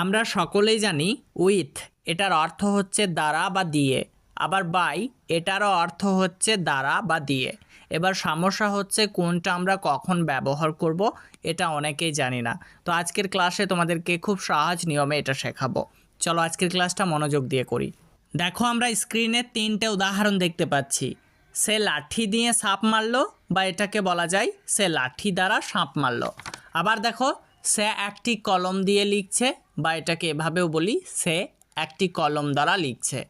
আমরা সকলেই জানি উইথ এটার অর্থ হচ্ছে দ্বারা বা দিয়ে। আবার বাই এটারও অর্থ হচ্ছে দ্বারা বা দিয়ে। এবার সমস্যা হচ্ছে কোনটা আমরা কখন ব্যবহার করব, এটা অনেকেই জানি না। তো আজকের ক্লাসে তোমাদেরকে খুব সহজ নিয়মে এটা শেখাবো। চলো আজকের ক্লাসটা মনোযোগ দিয়ে করি। দেখো আমরা স্ক্রিনে তিনটে উদাহরণ দেখতে পাচ্ছি। সে লাঠি দিয়ে সাপ মারলো বা এটাকে বলা যায় সে লাঠি দ্বারা সাপ মারলো। আবার দেখো সে একটি কলম দিয়ে লিখছে বা এটাকে এভাবেও বলি, সে একটি কলম দ্বারা লিখছে।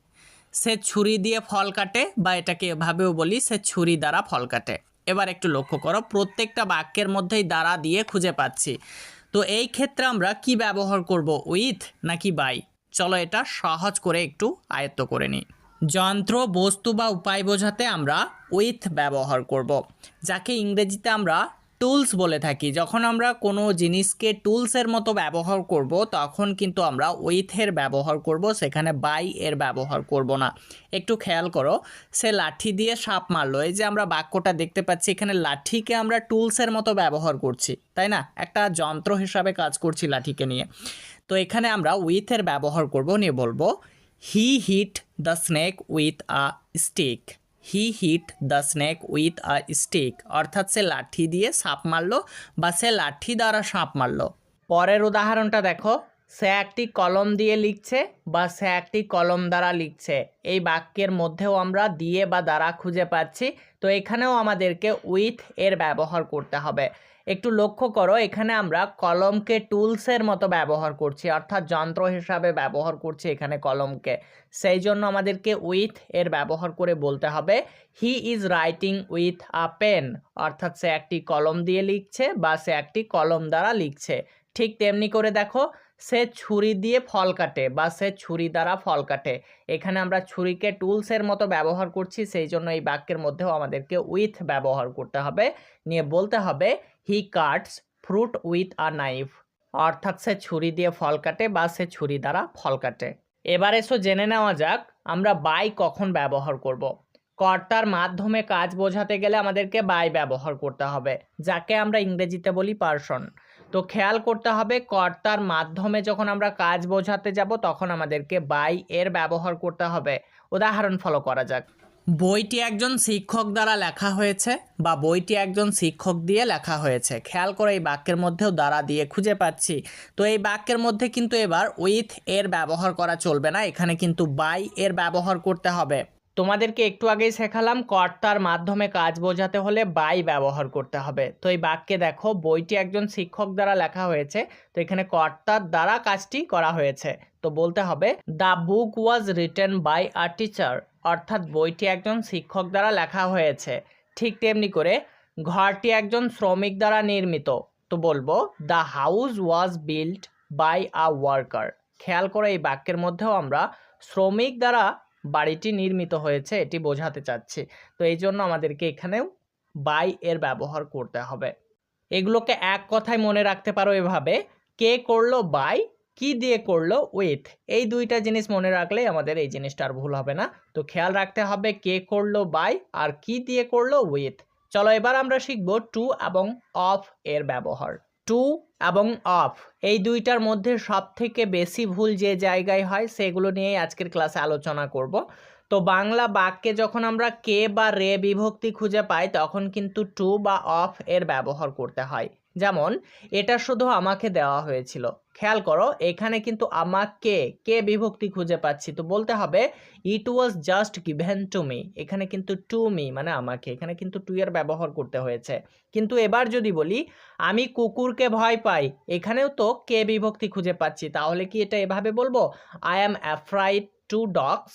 সে ছুরি দিয়ে ফল কাটে বা এটাকে এভাবেও বলি, সে ছুরি দ্বারা ফল কাটে। এবার একটু লক্ষ্য করো, প্রত্যেকটা বাক্যের মধ্যেই দ্বারা দিয়ে খুঁজে পাচ্ছি। তো এই ক্ষেত্রে আমরা কি ব্যবহার করব, উইথ নাকি বাই? চলো এটা সহজ করে একটু আয়ত্ত করে নিই। যন্ত্র, বস্তু বা উপায় বোঝাতে আমরা উইথ ব্যবহার করব, যাকে ইংরেজিতে আমরা টুলস বলে থাকি। যখন আমরা কোনো জিনিসকে টুলসের মতো ব্যবহার করব, তখন কিন্তু আমরা উইথের ব্যবহার করব, সেখানে বাই এর ব্যবহার করব না। একটু খেয়াল করো, সে লাঠি দিয়ে সাপ মারলো। এই যে আমরা বাক্যটা দেখতে পাচ্ছি, এখানে লাঠিকে আমরা টুলসের মতো ব্যবহার করছি, তাই না? একটা যন্ত্র হিসাবে কাজ করছি লাঠিকে নিয়ে। তো এখানে আমরা উইথের ব্যবহার করব, নিয়ে বলব he hit the snake with a stick he hit the snake with a stick. অর্থাৎ সে লাঠি দিয়ে সাপ মারলো বা সে লাঠি দ্বারা সাপ মারলো। পরের উদাহরণটা দেখো। সে একটি কলম দিয়ে লিখছে বা সে একটি কলম দ্বারা লিখছে। এই বাক্যের মধ্যেও আমরা দিয়ে বা দ্বারা খুঁজে পাচ্ছি। তো এখানেও আমাদেরকে উইথ এর ব্যবহার করতে হবে। একটু লক্ষ্য করো, এখানে আমরা কলমকে টুলসের মতো ব্যবহার করছি, অর্থাৎ যন্ত্র হিসাবে ব্যবহার করছি এখানে কলমকে। সেই জন্য আমাদেরকে উইথ এর ব্যবহার করে বলতে হবে। He is writing with a pen, অর্থাৎ সে একটি কলম দিয়ে লিখছে বা সে একটি কলম দ্বারা লিখছে। ঠিক তেমনি করে দেখো, সে ছুরি দিয়ে ফল কাটে বা সে ছুরি দ্বারা ফল কাটে। এখানে আমরা ছুরিকে টুলসের মতো ব্যবহার করছি, সেই জন্য এই বাক্যের মধ্যেও আমাদেরকে উইথ ব্যবহার করতে হবে। নিয়ে বলতে হবে he cuts fruit with a knife অর্থাৎ সে ছুরি দিয়ে ফল কাটে বা সে ছুরি দ্বারা ফল কাটে। এবার এসো জেনে নেওয়া যাক, আমরা বাই কখন ব্যবহার করব। কর্তার মাধ্যমে কাজ বোঝাতে গেলে আমাদেরকে বাই ব্যবহার করতে হবে, যাকে আমরা ইংরেজিতে বলি পার্সন তো খেয়াল করতে হবে, কর্তার মাধ্যমে যখন আমরা কাজ বোঝাতে যাব, তখন আমাদেরকে বাই এর ব্যবহার করতে হবে। উদাহরণ ফলো করা যাক। বইটি একজন শিক্ষক দ্বারা লেখা হয়েছে বা বইটি একজন শিক্ষক দিয়ে লেখা হয়েছে। খেয়াল করে এই বাক্যের মধ্যেও দ্বারা দিয়ে খুঁজে পাচ্ছি। তো এই বাক্যের মধ্যে কিন্তু এবার উইথ এর ব্যবহার করা চলবে না, এখানে কিন্তু বাই এর ব্যবহার করতে হবে। তোমাদেরকে একটু আগেই শেখালাম, কর্তার মাধ্যমে কাজ বোঝাতে হলে বাই ব্যবহার করতে হবে। তো এই বাক্যে দেখো, বইটি একজন শিক্ষক দ্বারা লেখা হয়েছে, তো এখানে কর্তার দ্বারা কাজটি করা হয়েছে। তো বলতে হবে the book was written by a teacher অর্থাৎ বইটি একজন শিক্ষক দ্বারা লেখা হয়েছে। ঠিক তেমনি করে, ঘরটি একজন শ্রমিক দ্বারা নির্মিত তো বলব the house was built by a worker খেয়াল করে এই বাক্যের মধ্যেও আমরা শ্রমিক দ্বারা বাড়িটি নির্মিত হয়েছে, এটি বোঝাতে চাচ্ছি। তো এই জন্য আমাদেরকে এখানেও বাই এর ব্যবহার করতে হবে। এগুলোকে এক কথায় মনে রাখতে পারো এভাবে, কে করল বাই কি দিয়ে করল? উইথ এই দুইটা জিনিস মনে রাখলেই আমাদের এই জিনিসটা আর ভুল হবে না। তো খেয়াল রাখতে হবে কে করল বাই আর কি দিয়ে করল উইথ চলো এবার আমরা শিখব টু এবং অফ এর ব্যবহার। টু এবং অফ এই দুইটার মধ্যে সব থেকে বেশি ভুল যে জায়গায় হয় সেগুলো নিয়েই আজকের ক্লাসে আলোচনা করব। তো বাংলা বাক্যে যখন আমরা কে বা রে বিভক্তি খুঁজে পাই তখন কিন্তু টু বা অফ এর ব্যবহার করতে হয়। যেমন, এটা শুধু আমাকে দেওয়া হয়েছিল। খেয়াল করো, এখানে কিন্তু আমাকে, কে বিভক্তি খুঁজে পাচ্ছি? তো বলতে হবে it was just given to me এখানে কিন্তু টু মি মানে আমাকে, এখানে কিন্তু টু এর ব্যবহার করতে হয়েছে। কিন্তু এবার যদি বলি, আমি কুকুরকে ভয় পাই, এখানেও তো কে বিভক্তি খুঁজে পাচ্ছি? তাহলে কি এটা এভাবে বলব? I am afraid to dogs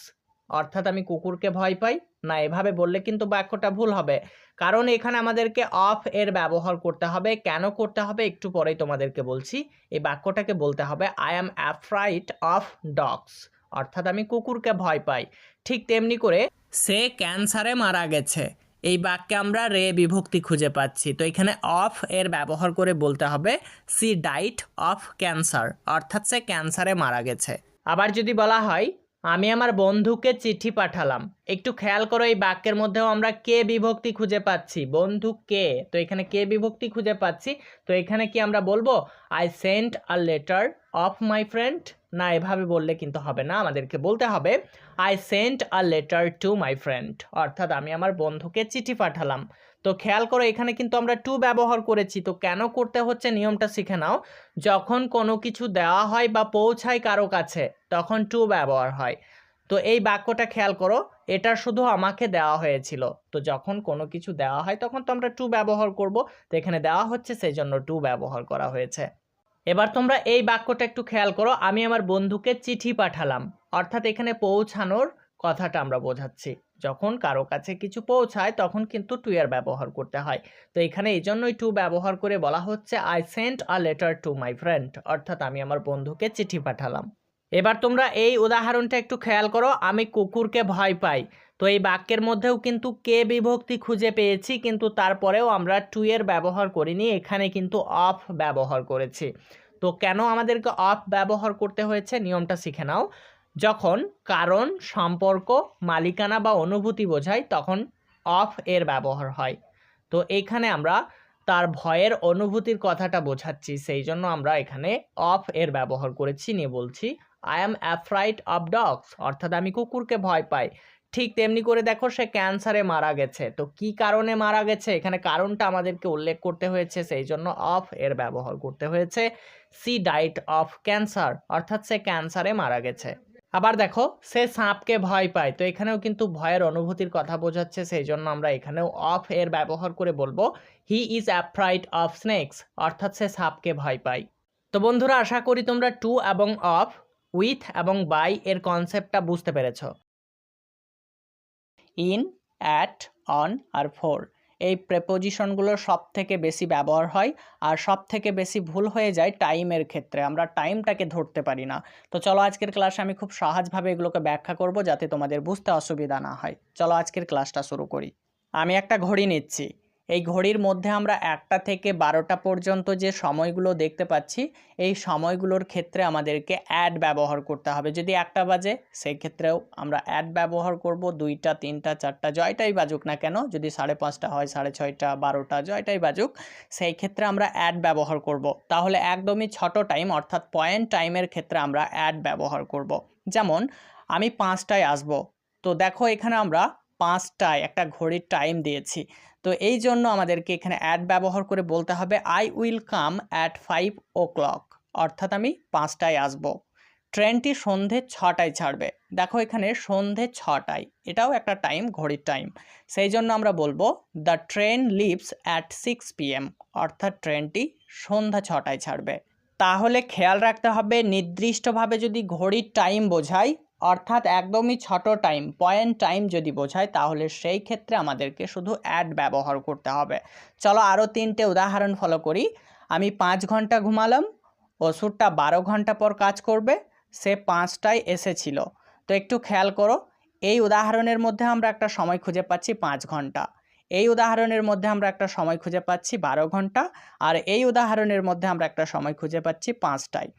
অর্থাৎ আমি কুকুরকে ভয় পাই। না, এভাবে বললে কিন্তু বাক্যটা ভুল হবে। কারণ এখানে আমাদেরকে অফ এর ব্যবহার করতে হবে। কেন করতে হবে? একটু পরেই তোমাদেরকে বলছি। এই বাক্যটাকে বলতে হবে I am afraid of dogs অর্থাৎ আমি কুকুরকে ভয় পাই। ঠিক তেমনি করে, সে ক্যান্সারে মারা গেছে। এই বাক্যে আমরা রে বিভক্তি খুঁজে পাচ্ছি। তো এখানে অফ এর ব্যবহার করে বলতে হবে, সি ডাইট অফ ক্যান্সার। অর্থাৎ সে ক্যান্সারে মারা গেছে। আবার যদি বলা হয় আমি আমার বন্ধুকে চিঠি পাঠালাম। একটু খেয়াল করো এই বাক্যের মধ্যেও আমরা কে বিভক্তি খুঁজে পাচ্ছি। বন্ধু কে? তো এখানে কে বিভক্তি খুঁজে পাচ্ছি? তো এখানে কি আমরা বলব? I sent a letter of my friend না, এভাবে বললে কিন্তু হবে না। আমাদেরকে বলতে হবে I sent a letter to my friend অর্থাৎ আমি আমার বন্ধুকে চিঠি পাঠালাম। তো খেয়াল করো এখানে কিন্তু আমরা টু ব্যবহার করেছি, তো কেন করতে হচ্ছে নিয়মটা শিখে নাও। যখন কোনো কিছু দেওয়া হয় বা পৌঁছায় কারও কাছে, তখন টু ব্যবহার হয়। তো এই বাক্যটা খেয়াল করো, এটা শুধু আমাকে দেওয়া হয়েছিল। তো যখন কোনো কিছু দেওয়া হয়, তখন তো আমরা টু ব্যবহার করব, তো এখানে দেওয়া হচ্ছে সেই জন্য টু ব্যবহার করা হয়েছে। এবার তোমরা এই বাক্যটা একটু খেয়াল করো, আমি আমার বন্ধুকে চিঠি পাঠালাম। অর্থাৎ এখানে পৌঁছানোর কথাটা আমরা বোঝাচ্ছি। যখন কারও কাছে কিছু পৌঁছায়, তখন কিন্তু টু এর ব্যবহার করতে হয়। তো এখানে এই জন্যই টু ব্যবহার করে বলা হচ্ছে I sent a letter to my friend অর্থাৎ আমি আমার বন্ধুকে চিঠি পাঠালাম। এবার তোমরা এই উদাহরণটা একটু খেয়াল করো, আমি কুকুরকে ভয় পাই। তো এই বাক্যের মধ্যেও কিন্তু কে বিভক্তি খুঁজে পেয়েছি, কিন্তু তারপরেও আমরা টু এর ব্যবহার করিনি, এখানে কিন্তু অফ ব্যবহার করেছি। তো কেন আমাদেরকে অফ ব্যবহার করতে হয়েছে? নিয়মটা শিখে নাও। যখন কারণ, সম্পর্ক, মালিকানা বা অনুভূতি বোঝায় তখন অফ এর ব্যবহার হয়। তো এইখানে আমরা তার ভয়ের অনুভূতির কথাটা বোঝাচ্ছি সেই জন্য আমরা এখানে অফ এর ব্যবহার করেছি, নিয়ে বলছি I am afraid of dogs অর্থাৎ আমি কুকুরকে ভয় পাই। ঠিক তেমনি করে দেখো, সে ক্যান্সারে মারা গেছে। তো কি কারণে মারা গেছে? এখানে কারণটা আমাদেরকে উল্লেখ করতে হয়েছে সেই জন্য অফ এর ব্যবহার করতে হয়েছে। সি ডাইট অফ ক্যান্সার, অর্থাৎ সে ক্যান্সারে মারা গেছে। আবার দেখো, সে সাপকে ভয় পায়। তো এখানেও কিন্তু ভয়ের অনুভূতির কথা বোঝাচ্ছে সেই জন্য আমরা এখানেও অফ এর ব্যবহার করে বলব he is afraid of snakes অর্থাৎ সে সাপকে ভয় পায়। তো বন্ধুরা, আশা করি তোমরা টু এবং অফ উইথ এবং বাই এর কনসেপ্টটা বুঝতে পেরেছ। ইন অ্যাট অন আর ফোর এই প্রেপোজিশনগুলো সব থেকে বেশি ব্যবহার হয় আর সব থেকে বেশি ভুল হয়ে যায় টাইমের ক্ষেত্রে। আমরা টাইমটাকে ধরতে পারি না। তো চলো আজকের ক্লাসে আমি খুব সহজভাবে এগুলোকে ব্যাখ্যা করব যাতে তোমাদের বুঝতে অসুবিধা না হয়। চলো আজকের ক্লাসটা শুরু করি। আমি একটা ঘড়ি নিচ্ছি। এই ঘড়ির মধ্যে আমরা একটা থেকে বারোটা পর্যন্ত যে সময়গুলো দেখতে পাচ্ছি, এই সময়গুলোর ক্ষেত্রে আমাদেরকে অ্যাড ব্যবহার করতে হবে। যদি একটা বাজে সেই ক্ষেত্রেও আমরা অ্যাড ব্যবহার করব। দুইটা, তিনটা, চারটা জয়টাই বাজুক না কেন, যদি সাড়ে পাঁচটা হয়, সাড়ে ছয়টা, বারোটা জয়টাই বাজুক, সেই ক্ষেত্রে আমরা অ্যাড ব্যবহার করব। তাহলে একদমই ছোট টাইম অর্থাৎ পয়েন্ট টাইমের ক্ষেত্রে আমরা অ্যাড ব্যবহার করব। যেমন, আমি পাঁচটায় আসব। তো দেখো এখানে আমরা পাঁচটায়, একটা ঘড়ির টাইম দিয়েছি। তো এই জন্য আমাদেরকে এখানে অ্যাড ব্যবহার করে বলতে হবে I will come at five o'clock অর্থাৎ আমি পাঁচটায় আসব। ট্রেনটি সন্ধে ছটায় ছাড়বে। দেখো এখানে সন্ধে ছটায়। এটাও একটা টাইম ঘড়ির টাইম সেই জন্য আমরা বলব the train leaves at six PM অর্থাৎ ট্রেনটি সন্ধ্যা ছটায় ছাড়বে। তাহলে খেয়াল রাখতে হবে, নির্দিষ্টভাবে যদি ঘড়ির টাইম বোঝায় অর্থাৎ একদমই ছোট টাইম পয়েন্ট টাইম যদি বোঝায়, তাহলে সেই ক্ষেত্রে আমাদেরকে শুধু অ্যাড ব্যবহার করতে হবে। চলো আরও তিনটে উদাহরণ ফলো করি। আমি পাঁচ ঘণ্টা ঘুমালাম, ওষুধটা বারো ঘণ্টা পর কাজ করবে, সে পাঁচটায় এসেছিল। তো একটু খেয়াল করো, এই উদাহরণের মধ্যে আমরা একটা সময় খুঁজে পাচ্ছি পাঁচ ঘণ্টা। এই উদাহরণের মধ্যে আমরা একটা সময় খুঁজে পাচ্ছি বারো ঘণ্টা, আর এই উদাহরণের মধ্যে আমরা একটা সময় খুঁজে পাচ্ছি পাঁচটায়।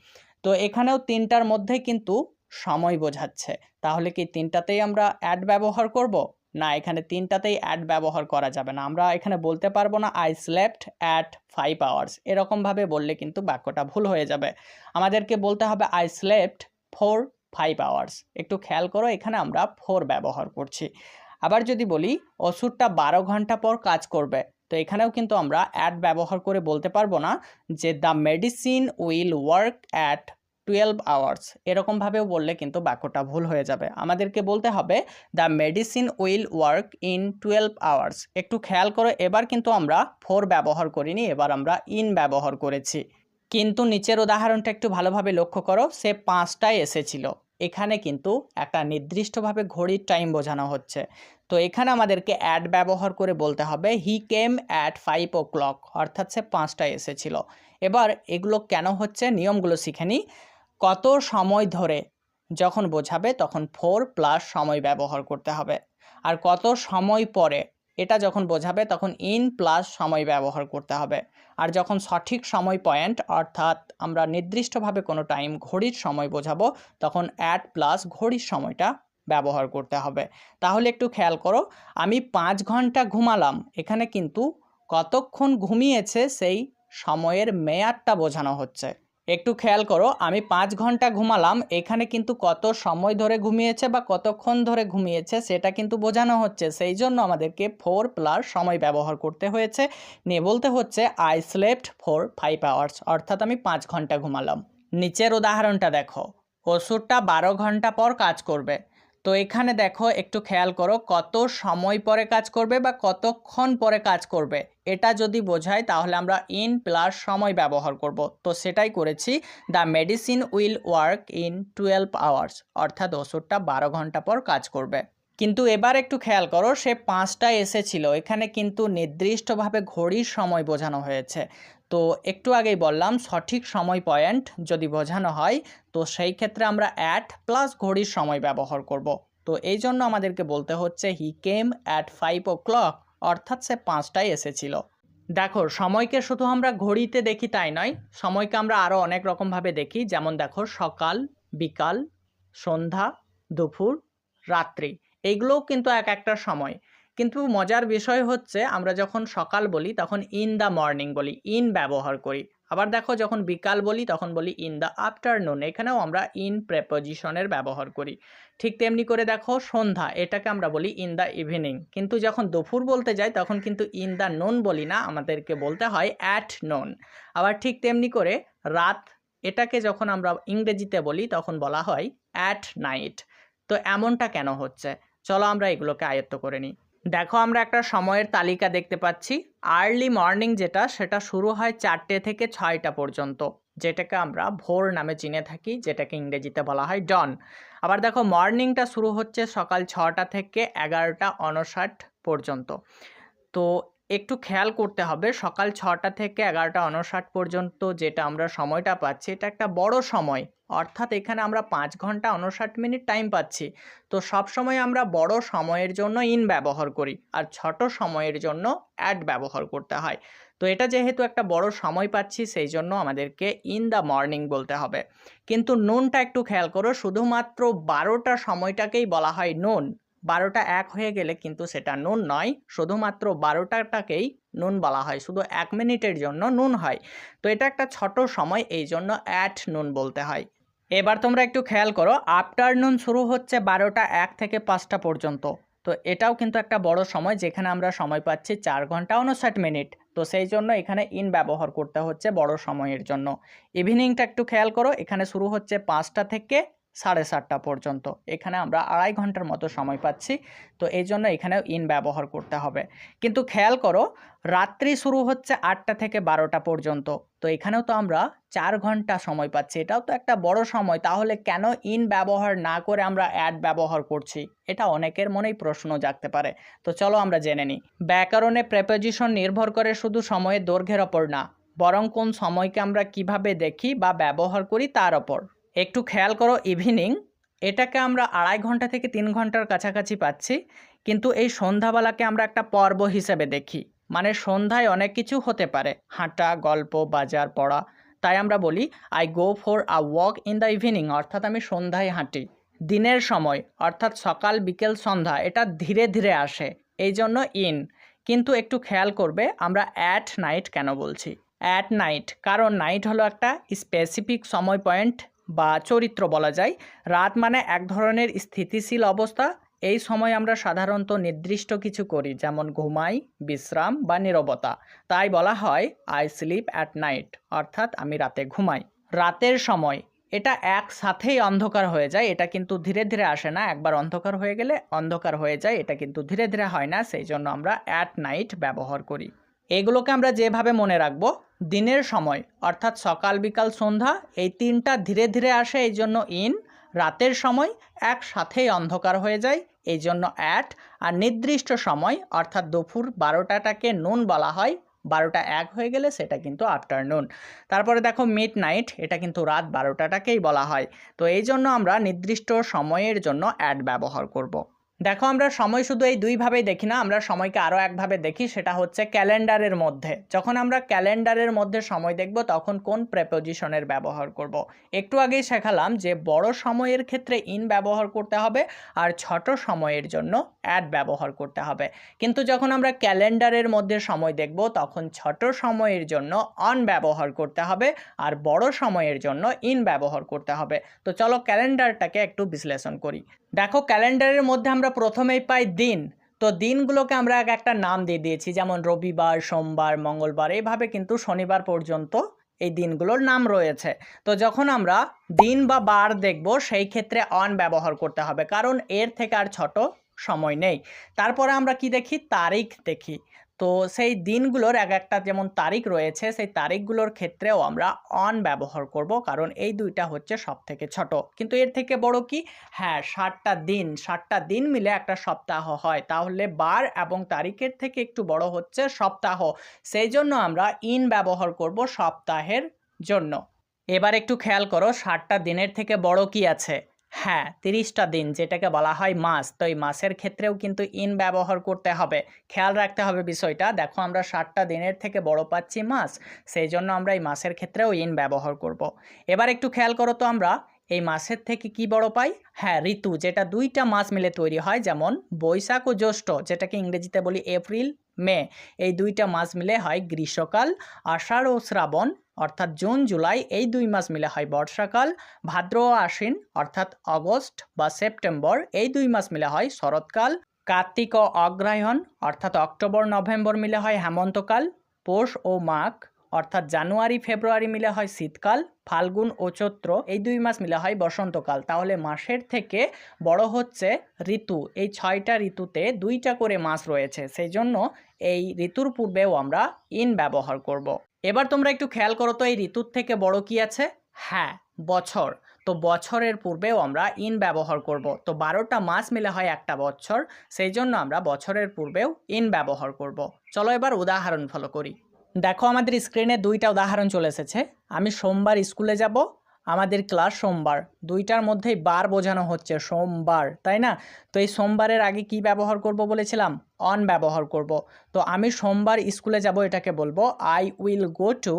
তো এখানেও তিনটার মধ্যে কিন্তু সময় বোঝাচ্ছে। তাহলে কি তিনটাতেই আমরা অ্যাড ব্যবহার করব? না, এখানে তিনটাতেই অ্যাড ব্যবহার করা যাবে না। আমরা এখানে বলতে পারব না I slept at five hours এরকমভাবে বললে কিন্তু বাক্যটা ভুল হয়ে যাবে। আমাদেরকে বলতে হবে I slept for five hours একটু খেয়াল করো, এখানে আমরা ফোর ব্যবহার করছি। আবার যদি বলি, ওষুধটা বারো ঘণ্টা পর কাজ করবে। তো এখানেও কিন্তু আমরা অ্যাড ব্যবহার করে বলতে পারব না যে the medicine will work at twelve hours এরকমভাবেও বললে কিন্তু বাক্যটা ভুল হয়ে যাবে। আমাদেরকে বলতে হবে the medicine will work in twelve hours একটু খেয়াল করে, এবার কিন্তু আমরা ফোর ব্যবহার করিনি, এবার আমরা ইন ব্যবহার করেছি। কিন্তু নিচের উদাহরণটা একটু ভালোভাবে লক্ষ্য করো, সে পাঁচটায় এসেছিল। এখানে কিন্তু একটা নির্দিষ্টভাবে ঘড়ির টাইম বোঝানো হচ্ছে। তো এখানে আমাদেরকে অ্যাড ব্যবহার করে বলতে হবে he came at five o'clock অর্থাৎ সে পাঁচটায় এসেছিল। এবার এগুলো কেন হচ্ছে? নিয়মগুলো শিখে নিই। কত সময় ধরে যখন বোঝাবে তখন ফোর প্লাস সময় ব্যবহার করতে হবে। আর কত সময় পরে এটা যখন বোঝাবে তখন ইন প্লাস সময় ব্যবহার করতে হবে। আর যখন সঠিক সময় পয়েন্ট অর্থাৎ আমরা নির্দিষ্টভাবে কোনো টাইম ঘড়ির সময় বোঝাবো, তখন অ্যাট প্লাস ঘড়ির সময়টা ব্যবহার করতে হবে। তাহলে একটু খেয়াল করো, আমি পাঁচ ঘণ্টা ঘুমালাম, এখানে কিন্তু কতক্ষণ ঘুমিয়েছে সেই সময়ের মেয়াদটা বোঝানো হচ্ছে। একটু খেয়াল করো, আমি পাঁচ ঘণ্টা ঘুমালাম, এখানে কিন্তু কত সময় ধরে ঘুমিয়েছে বা কতক্ষণ ধরে ঘুমিয়েছে সেটা কিন্তু বোঝানো হচ্ছে। সেই জন্য আমাদেরকে ফোর প্লাস সময় ব্যবহার করতে হয়েছে। নিয়ে বলতে হচ্ছে I slept for five hours অর্থাৎ আমি পাঁচ ঘণ্টা ঘুমালাম। নিচের উদাহরণটা দেখো, ওষুধটা বারো ঘণ্টা পর কাজ করবে। তো এখানে দেখো একটু খেয়াল করো, কত সময় পরে কাজ করবে বা কতক্ষণ পরে কাজ করবে। এটা যদি বোঝায় তাহলে আমরা ইন প্লাস সময় ব্যবহার করব। তো সেটাই করেছি। The medicine will work in twelve hours অর্থাৎ ওষুধটা বারো ঘণ্টা পর কাজ করবে। কিন্তু এবার একটু খেয়াল করো, সে পাঁচটায় এসেছিল। এখানে কিন্তু নির্দিষ্টভাবে ঘড়ির সময় বোঝানো হয়েছে। তো একটু আগেই বললাম, সঠিক সময় পয়েন্ট যদি বোঝানো হয়, তো সেই ক্ষেত্রে আমরা অ্যাট প্লাস ঘড়ির সময় ব্যবহার করব। তো এই জন্য আমাদেরকে বলতে হচ্ছে he came at five o'clock অর্থাৎ সে পাঁচটায় এসেছিল। দেখো, সময়কে শুধু আমরা ঘড়িতে দেখি তাই নয়, সময়কে আমরা আরও অনেক রকমভাবে দেখি। যেমন দেখো, সকাল, বিকাল, সন্ধ্যা, দুপুর, রাত্রি, এইগুলোও কিন্তু এক একটা সময়। কিন্তু মজার বিষয় হচ্ছে আমরা যখন সকাল বলি তখন ইন দ্য মর্নিং বলি ইন ব্যবহার করি। আবার দেখো যখন বিকাল বলি তখন বলি ইন দ্য আফটারনুন এখানেও আমরা ইন প্রেপোজিশনের ব্যবহার করি। ঠিক তেমনি করে দেখো সন্ধ্যা, এটাকে আমরা বলি ইন দ্য ইভিনিং কিন্তু যখন দুপুর বলতে যাই তখন কিন্তু ইন দ্য নুন বলি না, আমাদেরকে বলতে হয় অ্যাট নুন আবার ঠিক তেমনি করে রাত, এটাকে যখন আমরা ইংরেজিতে বলি তখন বলা হয় অ্যাট নাইট তো এমনটা কেন হচ্ছে? চলো আমরা এগুলোকে আয়ত্ত করে নিই। দেখো আমরা একটা সময়ের তালিকা দেখতে পাচ্ছি। আর্লি মর্নিং যেটা, সেটা শুরু হয় চারটে থেকে ছয়টা পর্যন্ত, যেটাকে আমরা ভোর নামে চিনে থাকি, যেটাকে ইংরেজিতে বলা হয় ডন। আবার দেখো মর্নিংটা শুরু হচ্ছে সকাল ছটা থেকে এগারোটা অনষাট পর্যন্ত। তো একটু খেয়াল করতে হবে, সকাল ছটা থেকে এগারোটা অনষাট পর্যন্ত যেটা আমরা সময়টা পাচ্ছি, এটা একটা বড় সময়। অর্থাৎ এখানে আমরা পাঁচ ঘণ্টা উনষাট মিনিট টাইম পাচ্ছি। তো সব সময় আমরা বড় সময়ের জন্য ইন ব্যবহার করি আর ছোট সময়ের জন্য অ্যাড ব্যবহার করতে হয়। তো এটা যেহেতু একটা বড় সময় পাচ্ছি, সেই জন্য আমাদেরকে ইন দ্য মর্নিং বলতে হবে। কিন্তু নুনটা একটু খেয়াল করো, শুধুমাত্র বারোটা সময়টাকেই বলা হয় নুন বারোটা এক হয়ে গেলে কিন্তু সেটা নুন নয়, শুধুমাত্র বারোটাটাকেই নুন বলা হয়। শুধু এক মিনিটের জন্য নুন হয়। তো এটা একটা ছোট সময়, এই জন্য অ্যাট নুন বলতে হয়। এবার তোমরা একটু খেয়াল করো আফটারনুন শুরু হচ্ছে বারোটা এক থেকে পাঁচটা পর্যন্ত। তো এটাও কিন্তু একটা বড় সময় যেখানে আমরা সময় পাচ্ছি চার ঘণ্টা উনষাট মিনিট। তো সেই জন্য এখানে ইন ব্যবহার করতে হচ্ছে বড় সময়ের জন্য। ইভিনিংটা একটু খেয়াল করো, এখানে শুরু হচ্ছে পাঁচটা থেকে সাড়ে সাতটা পর্যন্ত। এখানে আমরা আড়াই ঘণ্টার মতো সময় পাচ্ছি। তো এই জন্য এখানেও ইন ব্যবহার করতে হবে। কিন্তু খেয়াল করো, রাত্রি শুরু হচ্ছে আটটা থেকে বারোটা পর্যন্ত। তো এখানেও তো আমরা চার ঘণ্টা সময় পাচ্ছি। এটাও তো একটা বড় সময়। তাহলে কেন ইন ব্যবহার না করে আমরা অ্যাড ব্যবহার করছি? এটা অনেকের মনেই প্রশ্ন জাগতে পারে। তো চলো আমরা জেনে নিই। ব্যাকরণে প্রেপোজিশন নির্ভর করে শুধু সময়ের দৈর্ঘ্যের ওপর না, বরং কোন সময়কে আমরা কীভাবে দেখি বা ব্যবহার করি তার ওপর। একটু খেয়াল করো ইভিনিং এটাকে আমরা আড়াই ঘণ্টা থেকে তিন ঘণ্টার কাছাকাছি পাচ্ছি, কিন্তু এই সন্ধ্যাবেলাকে আমরা একটা পর্ব হিসেবে দেখি। মানে সন্ধ্যায় অনেক কিছু হতে পারে, হাঁটা, গল্প, বাজার, পড়া। তাই আমরা বলি I go for a walk in the evening অর্থাৎ আমি সন্ধ্যায় হাঁটি। দিনের সময়, অর্থাৎ সকাল, বিকেল, সন্ধ্যা, এটা ধীরে ধীরে আসে, এই জন্য ইন কিন্তু একটু খেয়াল করবে, আমরা অ্যাট নাইট কেন বলছি? অ্যাট নাইট কারণ নাইট হলো একটা স্পেসিফিক সময় পয়েন্ট বা চরিত্র বলা যায়। রাত মানে এক ধরনের স্থিতিশীল অবস্থা। এই সময় আমরা সাধারণত নির্দিষ্ট কিছু করি, যেমন ঘুমাই, বিশ্রাম বা নীরবতা। তাই বলা হয় আই স্লিপ অ্যাট নাইট অর্থাৎ আমি রাতে ঘুমাই। রাতের সময়, এটা একসাথেই অন্ধকার হয়ে যায়, এটা কিন্তু ধীরে ধীরে আসে না। একবার অন্ধকার হয়ে গেলে অন্ধকার হয়ে যায়, এটা কিন্তু ধীরে ধীরে হয় না। সেই জন্য আমরা অ্যাট নাইট ব্যবহার করি। এগুলোকে আমরা যেভাবে মনে রাখব দিনের সময়, অর্থাৎ সকাল, বিকাল, সন্ধ্যা, এই তিনটা ধীরে ধীরে আসে, এই জন্য ইন। রাতের সময় একসাথেই অন্ধকার হয়ে যায়, এই জন্য অ্যাট। আর নির্দিষ্ট সময়, অর্থাৎ দুপুর বারোটাটাকে নুন বলা হয়, বারোটা এক হয়ে গেলে সেটা কিন্তু আফটারনুন। তারপরে দেখো মিড নাইট এটা কিন্তু রাত বারোটাটাকেই বলা হয়। তো এই জন্য আমরা নির্দিষ্ট সময়ের জন্য অ্যাড ব্যবহার করব। দেখো, আমরা সময় শুধু এই দুইভাবেই দেখি না, আমরা সময়কে আরও একভাবে দেখি, সেটা হচ্ছে ক্যালেন্ডারের মধ্যে। যখন আমরা ক্যালেন্ডারের মধ্যে সময় দেখব, তখন কোন প্রেপোজিশনের ব্যবহার করব। একটু আগেই শেখালাম যে বড় সময়ের ক্ষেত্রে ইন ব্যবহার করতে হবে, আর ছোট সময়ের জন্য অ্যাড ব্যবহার করতে হবে। কিন্তু যখন আমরা ক্যালেন্ডারের মধ্যে সময় দেখব, তখন ছোট সময়ের জন্য অন ব্যবহার করতে হবে, আর বড় সময়ের জন্য ইন ব্যবহার করতে হবে। তো চলো ক্যালেন্ডারটাকে একটু বিশ্লেষণ করি। দেখো, ক্যালেন্ডারের মধ্যে আমরা প্রথমেই পাই দিন। তো দিনগুলোকে আমরা এক একটা নাম দিয়ে দিয়েছি, যেমন রবিবার, সোমবার, মঙ্গলবার এইভাবে কিন্তু শনিবার পর্যন্ত এই দিনগুলোর নাম রয়েছে। তো যখন আমরা দিন বা বার দেখব, সেই ক্ষেত্রে অন ব্যবহার করতে হবে, কারণ এর থেকে আর ছোট সময় নেই। তারপরে আমরা কি দেখি? তারিখ দেখি। তো সেই দিনগুলোর এক একটা যেমন তারিখ রয়েছে, সেই তারিখগুলোর ক্ষেত্রেও আমরা অন ব্যবহার করব। কারণ এই দুইটা হচ্ছে সব থেকে ছোট। কিন্তু এর থেকে বড় কি? হ্যাঁ ষাটটা দিন। ষাটটা দিন মিলে একটা সপ্তাহ হয়। তাহলে বার এবং তারিখের থেকে একটু বড় হচ্ছে সপ্তাহ। সেই জন্য আমরা ইন ব্যবহার করব সপ্তাহের জন্য। এবার একটু খেয়াল করো ষাটটা দিনের থেকে বড় কি আছে? হ্যাঁ তিরিশটা দিন যেটাকে বলা হয় মাস। তো এই মাসের ক্ষেত্রেও কিন্তু ইন ব্যবহার করতে হবে। খেয়াল রাখতে হবে বিষয়টা। দেখো আমরা ষাটটা দিনের থেকে বড় পাচ্ছি মাস, সেই জন্য আমরা এই মাসের ক্ষেত্রেও ইন ব্যবহার করব। এবার একটু খেয়াল করো তো আমরা, এই মাসের থেকে কি বড় পাই? হ্যাঁ ঋতু, যেটা দুইটা মাস মিলে তৈরি হয়। যেমন বৈশাখ ও জ্যৈষ্ঠ, যেটাকে ইংরেজিতে বলি এপ্রিল, মে, এই দুইটা মাস মিলে হয় গ্রীষ্মকাল, আষাঢ় ও শ্রাবণ। অর্থাৎ জুন, জুলাই এই দুই মাস মিলে হয় বর্ষাকাল, ভাদ্র ও আশ্বিন অর্থাৎ অগস্ট বা সেপ্টেম্বর এই দুই মাস মিলে হয় শরৎকাল, কার্তিক ও অগ্রহায়ণ অর্থাৎ অক্টোবর, নভেম্বর মিলে হয় হেমন্তকাল, পৌষ ও মাঘ অর্থাৎ জানুয়ারি, ফেব্রুয়ারি মিলে হয় শীতকাল, ফাল্গুন ও চৈত্র এই দুই মাস মিলে হয় বসন্তকাল। তাহলে মাসের থেকে বড় হচ্ছে ঋতু। এই ছয়টা ঋতুতে দুইটা করে মাস রয়েছে। সেই জন্য এই ঋতুর পূর্বেও আমরা ইন ব্যবহার করব। এবার তোমরা একটু খেয়াল করো তো, এই ঋতুর থেকে বড় কি আছে? হ্যাঁ বছর। তো বছরের পূর্বেও আমরা ইন ব্যবহার করব। তো বারোটা মাস মিলে হয় একটা বছর, সেই জন্য আমরা বছরের পূর্বেও ইন ব্যবহার করব। চলো এবার উদাহরণ ফলো করি। দেখো আমাদের স্ক্রিনে দুইটা উদাহরণ চলে এসেছে। আমি সোমবার স্কুলে যাব আমাদের ক্লাস সোমবার। দুইটার মধ্যেই বার বোঝানো হচ্ছে সোমবার, তাই না? তো এই সোমবারের আগে কি ব্যবহার করব বলেছিলাম? অন ব্যবহার করব। তো আমি সোমবার স্কুলে যাব, এটাকে বলব I will go to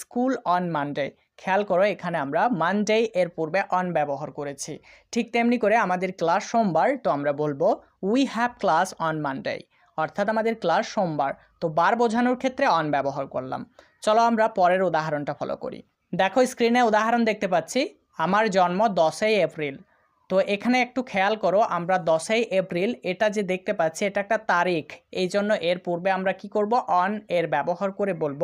school on Monday খেয়াল করো, এখানে আমরা মানডে এর পূর্বে অন ব্যবহার করেছি। ঠিক তেমনি করে আমাদের ক্লাস সোমবার, তো আমরা বলব we have class on Monday অর্থাৎ আমাদের ক্লাস সোমবার। তো বার বোঝানোর ক্ষেত্রে অন ব্যবহার করলাম। চলো আমরা পরের উদাহরণটা ফলো করি। দেখো স্ক্রিনে উদাহরণ দেখতে পাচ্ছি। আমার জন্ম দশই এপ্রিল। তো এখানে একটু খেয়াল করো, আমরা দশই এপ্রিল, এটা যে দেখতে পাচ্ছি, এটা একটা তারিখ। এই জন্য এর পূর্বে আমরা কি করব? অন এর ব্যবহার করে বলব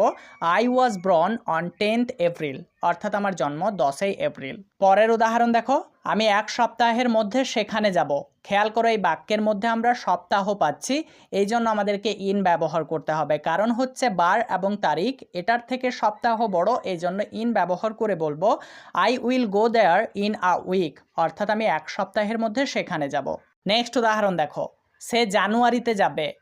I was born on tenth April অর্থাৎ আমার জন্ম দশই এপ্রিল। পরের উদাহরণ দেখো। আমি এক সপ্তাহের মধ্যে সেখানে যাব। খেয়াল করো, এই বাক্যের মধ্যে আমরা সপ্তাহ পাচ্ছি। এই জন্য আমাদেরকে ইন ব্যবহার করতে হবে। কারণ হচ্ছে বার এবং তারিখ। এটার থেকে সপ্তাহ বড়, এই জন্য ইন ব্যবহার করে বলব I will go there in a week অর্থাৎ আমি এক সপ্তাহের মধ্যে সেখানে যাব। নেক্সট উদাহরণ দেখো। সে জানুয়ারিতে যাবে।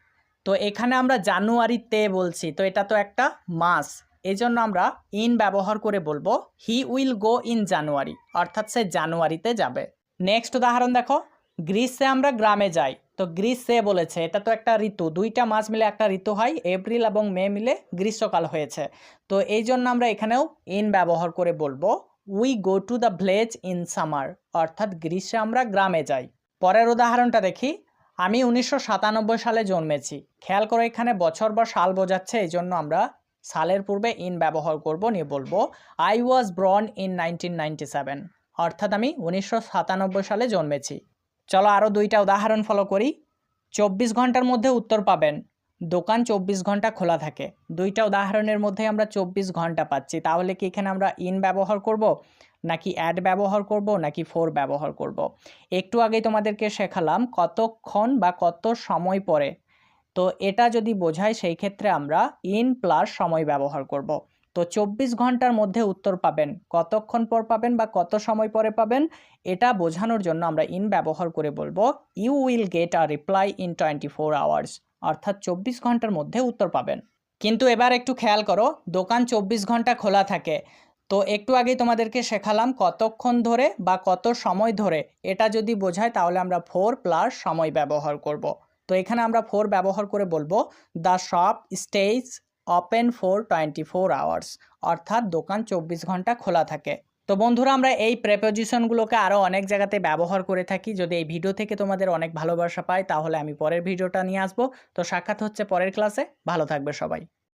তো এখানে আমরা জানুয়ারিতে বলছি। তো এটা তো একটা মাস। এই জন্য আমরা ইন ব্যবহার করে বলব he will go in January অর্থাৎ সে জানুয়ারিতে যাবে। নেক্সট উদাহরণ দেখো, গ্রীষ্মে আমরা গ্রামে যাই। তো গ্রীষ্মে বলেছে, এটা তো একটা ঋতু, দুইটা মাস মিলে একটা ঋতু হয়, এপ্রিল এবং মে মিলে গ্রীষ্মকাল হয়েছে। তো এই জন্য আমরা এখানেও ইন ব্যবহার করে বলব we go to the village in summer অর্থাৎ গ্রীষ্মে আমরা গ্রামে যাই। পরের উদাহরণটা দেখি, আমি উনিশশো সাতানব্বই সালে জন্মেছি। খেয়াল করে এখানে বছর বা সাল বোঝাচ্ছে এই জন্য আমরা সালের পূর্বে ইন ব্যবহার করব নিয়ে বলব। I was born in nineteen অর্থাৎ আমি উনিশশো সাতানব্বই সালে জন্মেছি। চলো আরও দুইটা উদাহরণ ফলো করি। চব্বিশ ঘণ্টার মধ্যে উত্তর পাবেন। দোকান চব্বিশ ঘণ্টা খোলা থাকে। দুইটা উদাহরণের মধ্যে আমরা চব্বিশ ঘণ্টা পাচ্ছি। তাহলে কি এখানে আমরা ইন ব্যবহার করব, নাকি অ্যাড ব্যবহার করব, নাকি ফোর ব্যবহার করব? একটু আগেই তোমাদেরকে শেখালাম কতক্ষণ বা কত সময় পরে তো এটা যদি বোঝায়, সেই ক্ষেত্রে আমরা ইন প্লাস সময় ব্যবহার করব। তো চব্বিশ ঘণ্টার মধ্যে উত্তর পাবেন। কতক্ষণ পর পাবেন বা কত সময় পরে পাবেন, এটা বোঝানোর জন্য আমরা ইন ব্যবহার করে বলব you will get a reply in twenty four hours অর্থাৎ চব্বিশ ঘণ্টার মধ্যে উত্তর পাবেন। কিন্তু এবার একটু খেয়াল করো, দোকান চব্বিশ ঘণ্টা খোলা থাকে। তো একটু আগেই তোমাদেরকে শেখালাম কতক্ষণ ধরে বা কত সময় ধরে। এটা যদি বোঝায়, তাহলে আমরা ফোর প্লাস সময় ব্যবহার করব। তো এখানে আমরা ফোর ব্যবহার করে বলব the shop stays open for twenty four hours অর্থাৎ দোকান চব্বিশ ঘণ্টা খোলা থাকে। তো বন্ধুরা, আমরা এই প্রেপোজিশনগুলোকে আরও অনেক জায়গাতে ব্যবহার করে থাকি। যদি এই ভিডিও থেকে তোমাদের অনেক ভালোবাসা পাই, তাহলে আমি পরের ভিডিওটা নিয়ে আসব। তো সাক্ষাৎ হচ্ছে পরের ক্লাসে ভালো থাকবে সবাই।